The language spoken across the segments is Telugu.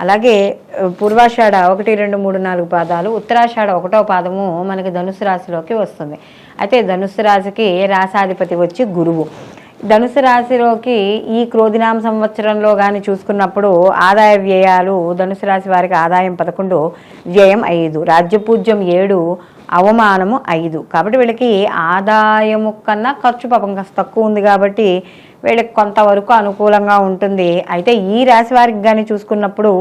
అలాగే పూర్వాషాఢ ఒకటి రెండు మూడు నాలుగు పాదాలు ఉత్తరాషాఢ ఒకటో పాదము మనకి ధనుసు రాశిలోకి వస్తుంది. అయితే ధనుసు రాశికి రాసాధిపతి వచ్చి గురువు? ధనుసు రాశిలోకి ఈ క్రోధినామ సంవత్సరంలో కానీ చూసుకున్నప్పుడు ఆదాయ వ్యయాలు ధనుసు రాశి వారికి ఆదాయం పదకొండు వ్యయం ఐదు రాజ్యపూజ్యం ఏడు అవమానము ఐదు. కాబట్టి వీళ్ళకి ఆదాయము కన్నా ఖర్చు పాపం కాస్త తక్కువ ఉంది కాబట్టి వీళ్ళకి కొంతవరకు అనుకూలంగా ఉంటుంది. అయితే ఈ రాశి వారికి కానీ చూసుకున్నప్పుడు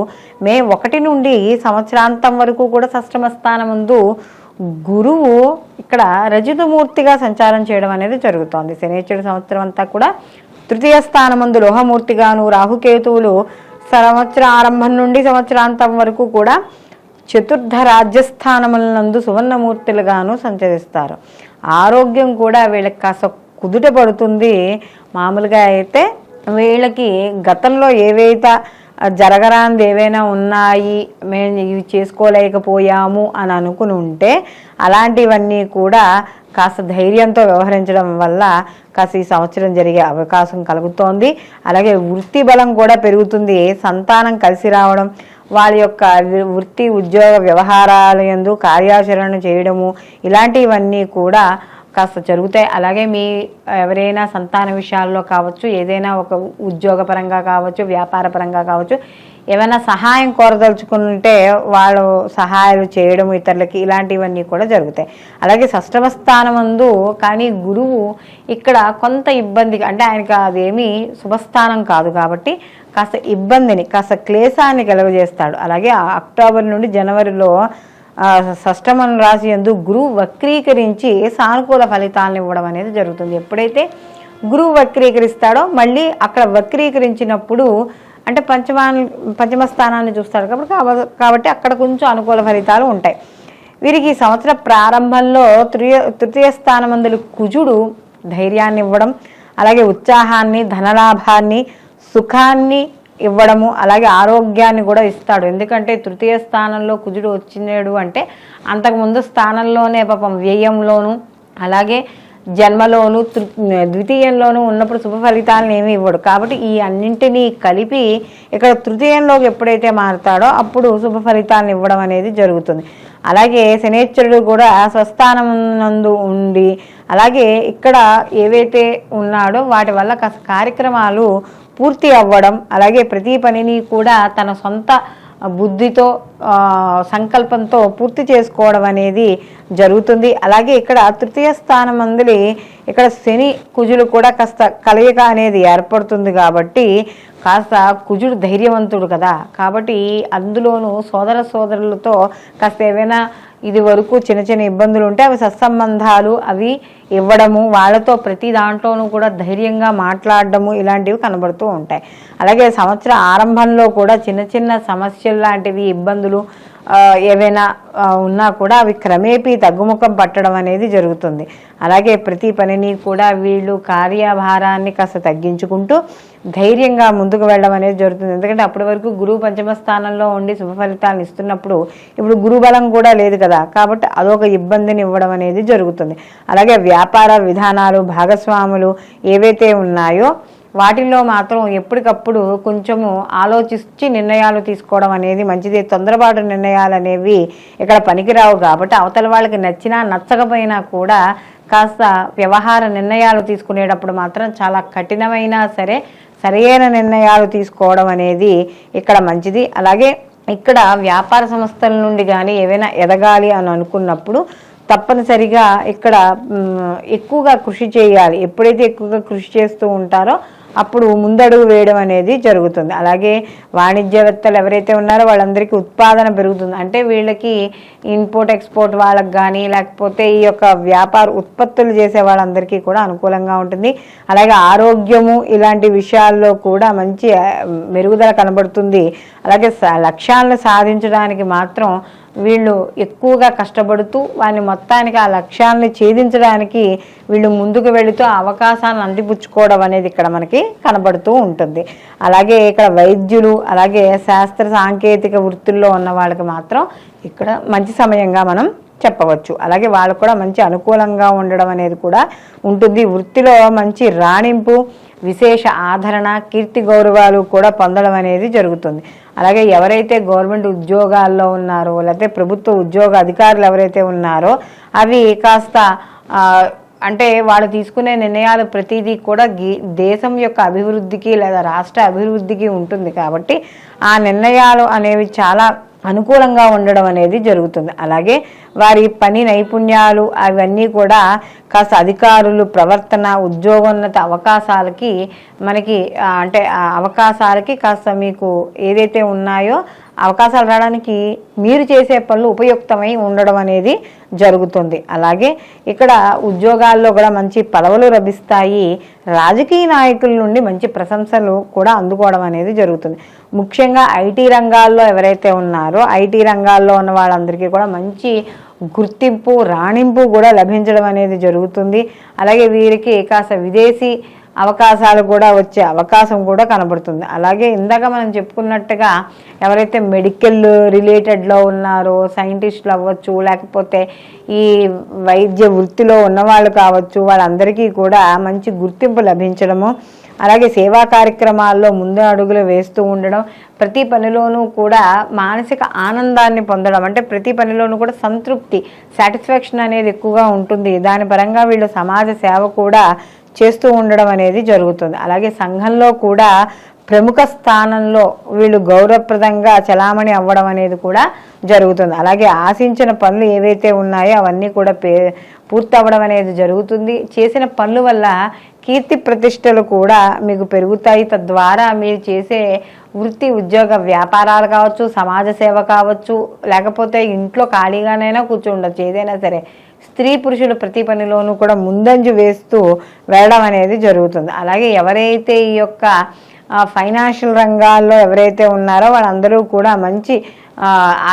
మే ఒకటి నుండి సంవత్సరాంతం వరకు కూడా సష్టమ స్థానం ముందు గురువు ఇక్కడ రజతమూర్తిగా సంచారం చేయడం అనేది జరుగుతోంది. శనిశ్వరుడు సంవత్సరం అంతా కూడా తృతీయ స్థానమందు లోహమూర్తిగాను రాహుకేతువులు సంవత్సర ఆరంభం నుండి సంవత్సరాంతం వరకు కూడా చతుర్థ రాజ్యస్థానములందు సువర్ణమూర్తులుగాను సంచరిస్తారు. ఆరోగ్యం కూడా వీళ్ళకి కాస్త కుదుట పడుతుంది. మామూలుగా అయితే వీళ్ళకి గతంలో ఏవైతే జరగరానిది ఏవైనా ఉన్నాయి మేము ఇవి చేసుకోలేకపోయాము అని అనుకుని ఉంటే అలాంటివన్నీ కూడా కాస్త ధైర్యంతో వ్యవహరించడం వల్ల కాస్త ఈ సంవత్సరం జరిగే అవకాశం కలుగుతోంది. అలాగే వృత్తి బలం కూడా పెరుగుతుంది. సంతానం కలిసి రావడం వాళ్ళ యొక్క వృత్తి ఉద్యోగ వ్యవహారాల యందు కార్యాచరణ చేయడము ఇలాంటివన్నీ కూడా కాస్త జరుగుతాయి. అలాగే మీ ఎవరైనా సంతాన విషయాల్లో కావచ్చు ఏదైనా ఒక ఉద్యోగపరంగా కావచ్చు వ్యాపారపరంగా కావచ్చు ఏమైనా సహాయం కోరదలుచుకుంటే వాళ్ళు సహాయాలు చేయడం ఇతరులకి ఇలాంటివన్నీ కూడా జరుగుతాయి. అలాగే షష్టమ స్థానమందు కానీ గురువు ఇక్కడ కొంత ఇబ్బంది అంటే ఆయనకి అదేమి శుభస్థానం కాదు కాబట్టి కాస్త ఇబ్బందిని కాస్త క్లేశాన్ని కలుగజేస్తాడు. అలాగే ఆ అక్టోబర్ నుండి జనవరిలో షష్టమం రాశి ఎందు గురువు వక్రీకరించి సానుకూల ఫలితాలను ఇవ్వడం అనేది జరుగుతుంది. ఎప్పుడైతే గురువు వక్రీకరిస్తాడో మళ్ళీ అక్కడ వక్రీకరించినప్పుడు అంటే పంచమా పంచమ స్థానాన్ని చూస్తాడు కాబట్టి కాబట్టి అక్కడ కొంచెం అనుకూల ఫలితాలు ఉంటాయి. వీరికి ఈ సంవత్సర ప్రారంభంలో తృతీయ తృతీయ స్థానమందులు కుజుడు ధైర్యాన్ని ఇవ్వడం అలాగే ఉత్సాహాన్ని ధనలాభాన్ని సుఖాన్ని ఇవ్వడము అలాగే ఆరోగ్యాన్ని కూడా ఇస్తాడు. ఎందుకంటే తృతీయ స్థానంలో కుజుడు వచ్చినాడు అంటే అంతకుముందు స్థానంలోనే పాపం వ్యయంలోను అలాగే జన్మలోను తృ- ద్వితీయంలోను ఉన్నప్పుడు శుభ ఫలితాలను ఏమి ఇవ్వడు. కాబట్టి ఈ అన్నింటినీ కలిపి ఇక్కడ తృతీయంలోకి ఎప్పుడైతే మారుతాడో అప్పుడు శుభ ఫలితాలను ఇవ్వడం అనేది జరుగుతుంది. అలాగే శనేశ్వరుడు కూడా స్వస్థానం నందు ఉండి అలాగే ఇక్కడ ఏవైతే ఉన్నాడో వాటి వల్ల కాస్త కార్యక్రమాలు పూర్తి అవ్వడం అలాగే ప్రతి పనిని కూడా తన సొంత బుద్ధితో సంకల్పంతో పూర్తి చేసుకోవడం అనేది జరుగుతుంది. అలాగే ఇక్కడ తృతీయ స్థానం అందులి ఇక్కడ శని కుజులు కూడా కాస్త కలయిక అనేది ఏర్పడుతుంది కాబట్టి కాస్త కుజుడు ధైర్యవంతుడు కదా. కాబట్టి అందులోనూ సోదర సోదరులతో కాస్త ఏవైనా ఇది వరకు చిన్న చిన్న ఇబ్బందులు ఉంటే అవి సత్సంబంధాలు అవి ఇవ్వడము వాళ్ళతో ప్రతి దాంట్లోనూ కూడా ధైర్యంగా మాట్లాడడము ఇలాంటివి కనబడుతూ ఉంటాయి. అలాగే సంవత్సర ఆరంభంలో కూడా చిన్న చిన్న సమస్యలు లాంటివి ఇబ్బందులు ఏవైనా ఉన్నా కూడా అవి క్రమేపీ తగ్గుముఖం పట్టడం అనేది జరుగుతుంది. అలాగే ప్రతి పనిని కూడా వీళ్ళు కార్యభారాన్ని కాస్త తగ్గించుకుంటూ ధైర్యంగా ముందుకు వెళ్ళడం అనేది జరుగుతుంది. ఎందుకంటే అప్పటి వరకు గురువు పంచమ స్థానంలో ఉండి శుభ ఫలితాలను ఇస్తున్నప్పుడు ఇప్పుడు గురుబలం కూడా లేదు కదా. కాబట్టి అదొక ఇబ్బందిని ఇవ్వడం అనేది జరుగుతుంది. అలాగే వ్యాపార విధానాలు భాగస్వాములు ఏవైతే ఉన్నాయో వాటిల్లో మాత్రం ఎప్పటికప్పుడు కొంచెము ఆలోచించి నిర్ణయాలు తీసుకోవడం అనేది మంచిది. తొందరపాటు నిర్ణయాలు అనేవి ఇక్కడ పనికిరావు కాబట్టి అవతల వాళ్ళకి నచ్చినా నచ్చకపోయినా కూడా కాస్త వ్యవహార నిర్ణయాలు తీసుకునేటప్పుడు మాత్రం చాలా కఠినమైనా సరే సరైన నిర్ణయాలు తీసుకోవడం అనేది ఇక్కడ మంచిది. అలాగే ఇక్కడ వ్యాపార సంస్థల నుండి కానీ ఏవైనా ఎదగాలి అని అనుకున్నప్పుడు తప్పనిసరిగా ఇక్కడ ఎక్కువగా కృషి చేయాలి. ఎప్పుడైతే ఎక్కువగా కృషి చేస్తూ ఉంటారో అప్పుడు ముందడుగు వేయడం అనేది జరుగుతుంది. అలాగే వాణిజ్యవేత్తలు ఎవరైతే ఉన్నారో వాళ్ళందరికీ ఉత్పాదన పెరుగుతుంది. అంటే వీళ్ళకి ఇంపోర్ట్ ఎక్స్పోర్ట్ వాళ్ళకి కానీ లేకపోతే ఈ యొక్క వ్యాపార ఉత్పత్తులు చేసే వాళ్ళందరికీ కూడా అనుకూలంగా ఉంటుంది. అలాగే ఆరోగ్యము ఇలాంటి విషయాల్లో కూడా మంచి మెరుగుదల కనబడుతుంది. అలాగే లక్ష్యాలను సాధించడానికి మాత్రం వీళ్ళు ఎక్కువగా కష్టపడుతూ వారి మొత్తానికి ఆ లక్ష్యాలని ఛేదించడానికి వీళ్ళు ముందుకు వెళుతూ అవకాశాన్ని అందిపుచ్చుకోవడం అనేది ఇక్కడ మనకి కనబడుతూ ఉంటుంది. అలాగే ఇక్కడ వైద్యులు అలాగే శాస్త్ర సాంకేతిక వృత్తుల్లో ఉన్న వాళ్ళకి మాత్రం ఇక్కడ మంచి సమయంగా మనం చెప్పవచ్చు. అలాగే వాళ్ళకు కూడా మంచి అనుకూలంగా ఉండడం అనేది కూడా ఉంటుంది. వృత్తిలో మంచి రాణింపు విశేష ఆదరణ కీర్తి గౌరవాలు కూడా పొందడం అనేది జరుగుతుంది. అలాగే ఎవరైతే గవర్నమెంట్ ఉద్యోగాల్లో ఉన్నారో లేకపోతే ప్రభుత్వ ఉద్యోగ అధికారులు ఎవరైతే ఉన్నారో అవి కాస్త అంటే వాళ్ళు తీసుకునే నిర్ణయాలు ప్రతిదీ కూడా గీ- దేశం యొక్క అభివృద్ధికి లేదా రాష్ట్ర అభివృద్ధికి ఉంటుంది కాబట్టి ఆ నిర్ణయాలు అనేవి చాలా అనుకూలంగా ఉండడం అనేది జరుగుతుంది. అలాగే వారి పని నైపుణ్యాలు అవన్నీ కూడా కాస్త అధికారులు ప్రవర్తన ఉద్యోగోన్నత అవకాశాలకి మనకి అంటే అవకాశాలకి కాస్త మీకు ఏదైతే ఉన్నాయో అవకాశాలు రావడానికి మీరు చేసే పనులు ఉపయుక్తమై ఉండడం అనేది జరుగుతుంది. అలాగే ఇక్కడ ఉద్యోగాల్లో కూడా మంచి పదవులు లభిస్తాయి. రాజకీయ నాయకుల నుండి మంచి ప్రశంసలు కూడా అందుకోవడం అనేది జరుగుతుంది. ముఖ్యంగా ఐటీ రంగాల్లో ఎవరైతే ఉన్నారో ఐటీ రంగాల్లో ఉన్న వాళ్ళందరికీ కూడా మంచి గుర్తింపు రాణింపు కూడా లభించడం అనేది జరుగుతుంది. అలాగే వీరికి కాస్త విదేశీ అవకాశాలు కూడా వచ్చే అవకాశం కూడా కనబడుతుంది. అలాగే ఇందాక మనం చెప్పుకున్నట్టుగా ఎవరైతే మెడికల్ రిలేటెడ్లో ఉన్నారో సైంటిస్టులు అవ్వచ్చు లేకపోతే ఈ వైద్య వృత్తిలో ఉన్నవాళ్ళు కావచ్చు వాళ్ళందరికీ కూడా మంచి గుర్తింపు లభించడము అలాగే సేవా కార్యక్రమాల్లో ముందు అడుగులు వేస్తూ ఉండడం ప్రతి పనిలోనూ కూడా మానసిక ఆనందాన్ని పొందడం అంటే ప్రతి పనిలోనూ కూడా సంతృప్తి సాటిస్ఫాక్షన్ అనేది ఎక్కువగా ఉంటుంది. దాని పరంగా వీళ్ళు సమాజ సేవ కూడా చేస్తూ ఉండడం అనేది జరుగుతుంది. అలాగే సంఘంలో కూడా ప్రముఖ స్థానంలో వీళ్ళు గౌరవప్రదంగా చలామణి అవ్వడం అనేది కూడా జరుగుతుంది. అలాగే ఆశించిన పనులు ఏవైతే ఉన్నాయో అవన్నీ కూడా పే పూర్తవ్వడం అనేది జరుగుతుంది. చేసిన పనుల వల్ల కీర్తి ప్రతిష్టలు కూడా మీకు పెరుగుతాయి. తద్వారా మీరు చేసే వృత్తి ఉద్యోగ వ్యాపారాలు కావచ్చు సమాజ సేవ కావచ్చు లేకపోతే ఇంట్లో ఖాళీగానైనా కూర్చుండొచ్చు. ఏదైనా సరే స్త్రీ పురుషులు ప్రతి పనిలోనూ కూడా ముందంజు వేస్తూ వెళ్ళడం అనేది జరుగుతుంది. అలాగే ఎవరైతే ఈ యొక్క ఫైనాన్షియల్ రంగాల్లో ఎవరైతే ఉన్నారో వాళ్ళందరూ కూడా మంచి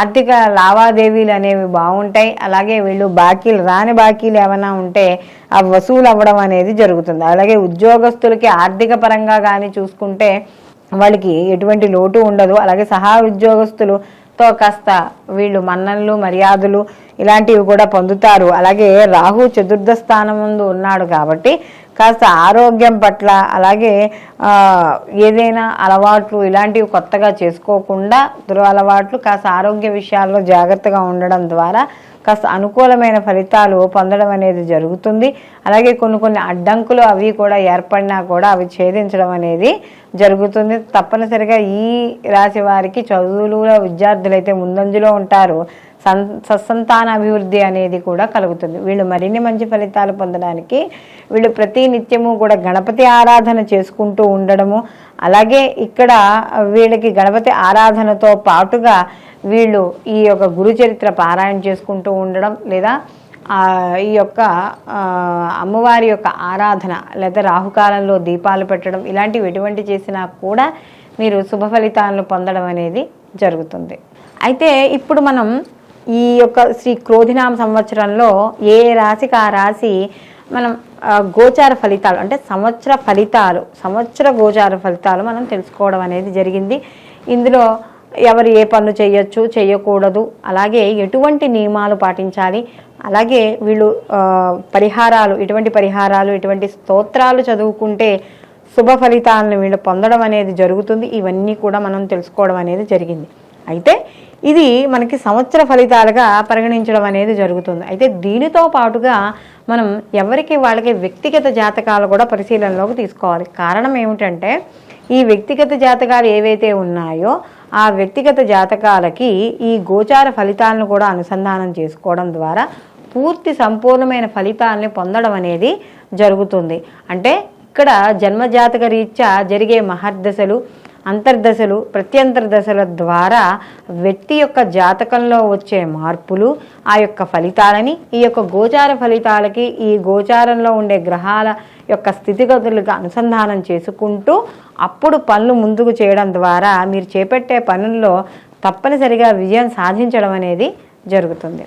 ఆర్థిక లావాదేవీలు అనేవి బాగుంటాయి. అలాగే వీళ్ళు బాకీలు రాని బాకీలు ఏమైనా ఉంటే అవి వసూలు అవ్వడం అనేది జరుగుతుంది. అలాగే ఉద్యోగస్తులకి ఆర్థిక పరంగా కానీ చూసుకుంటే వాళ్ళకి ఎటువంటి లోటు ఉండదు. అలాగే సహా ఉద్యోగస్తులు తో కాస్త వీళ్ళు మన్ననలు మర్యాదలు ఇలాంటివి కూడా పొందుతారు. అలాగే రాహు చతుర్థ స్థానం ముందు ఉన్నాడు కాబట్టి కాస్త ఆరోగ్యం పట్ల అలాగే ఏదైనా అలవాట్లు ఇలాంటివి కొత్తగా చేసుకోకుండా దురలవాట్లు కాస్త ఆరోగ్య విషయాల్లో జాగ్రత్తగా ఉండడం ద్వారా కాస్త అనుకూలమైన ఫలితాలు పొందడం అనేది జరుగుతుంది. అలాగే కొన్ని కొన్ని అడ్డంకులు అవి కూడా ఏర్పడినా కూడా అవి ఛేదించడం అనేది జరుగుతుంది. తప్పనిసరిగా ఈ రాశి వారికి చదువులో విద్యార్థులైతే ముందంజలో ఉంటారు. సం అభివృద్ధి అనేది కూడా కలుగుతుంది. వీళ్ళు మరిన్ని మంచి ఫలితాలు పొందడానికి వీళ్ళు ప్రతి నిత్యము కూడా గణపతి ఆరాధన చేసుకుంటూ ఉండడము అలాగే ఇక్కడ వీళ్ళకి గణపతి ఆరాధనతో పాటుగా వీళ్ళు ఈ యొక్క గురు చరిత్ర పారాయణ చేసుకుంటూ ఉండడం లేదా ఈ యొక్క అమ్మవారి యొక్క ఆరాధన లేదా రాహుకాలంలో దీపాలు పెట్టడం ఇలాంటివి ఎటువంటి చేసినా కూడా మీరు శుభ ఫలితాలను పొందడం అనేది జరుగుతుంది. అయితే ఇప్పుడు మనం ఈ యొక్క శ్రీ క్రోధినామ సంవత్సరంలో ఏ రాశికి ఆ రాశి మనం గోచార ఫలితాలు అంటే సంవత్సర ఫలితాలు సంవత్సర గోచార ఫలితాలు మనం తెలుసుకోవడం అనేది జరిగింది. ఇందులో ఎవరు ఏ పనులు చేయొచ్చు చేయకూడదు అలాగే ఎటువంటి నియమాలు పాటించాలి అలాగే వీళ్ళు పరిహారాలు ఇటువంటి పరిహారాలు ఇటువంటి స్తోత్రాలు చదువుకుంటే శుభ ఫలితాలను వీళ్ళు పొందడం అనేది జరుగుతుంది. ఇవన్నీ కూడా మనం తెలుసుకోవడం అనేది జరిగింది. అయితే ఇది మనకి సంవత్సర ఫలితాలుగా పరిగణించడం అనేది జరుగుతుంది. అయితే దీనితో పాటుగా మనం ఎవరికి వాళ్ళకి వ్యక్తిగత జాతకాలు కూడా పరిశీలనలోకి తీసుకోవాలి. కారణం ఏమిటంటే ఈ వ్యక్తిగత జాతకాలు ఏవైతే ఉన్నాయో ఆ వ్యక్తిగత జాతకాలకి ఈ గోచార ఫలితాలను కూడా అనుసంధానం చేసుకోవడం ద్వారా పూర్తి సంపూర్ణమైన ఫలితాలని పొందడం అనేది జరుగుతుంది. అంటే ఇక్కడ జన్మజాతక రీత్యా జరిగే మహర్దశలు అంతర్దశలు ప్రత్యంతర దశల ద్వారా వ్యక్తి యొక్క జాతకంలో వచ్చే మార్పులు ఆ యొక్క ఫలితాలని ఈ యొక్క గోచార ఫలితాలకి ఈ గోచారంలో ఉండే గ్రహాల యొక్క స్థితిగతులకు అనుసంధానం చేసుకుంటూ అప్పుడు పనులు ముందుకు చేయడం ద్వారా మీరు చేపట్టే పనుల్లో తప్పనిసరిగా విజయం సాధించడం అనేది జరుగుతుంది.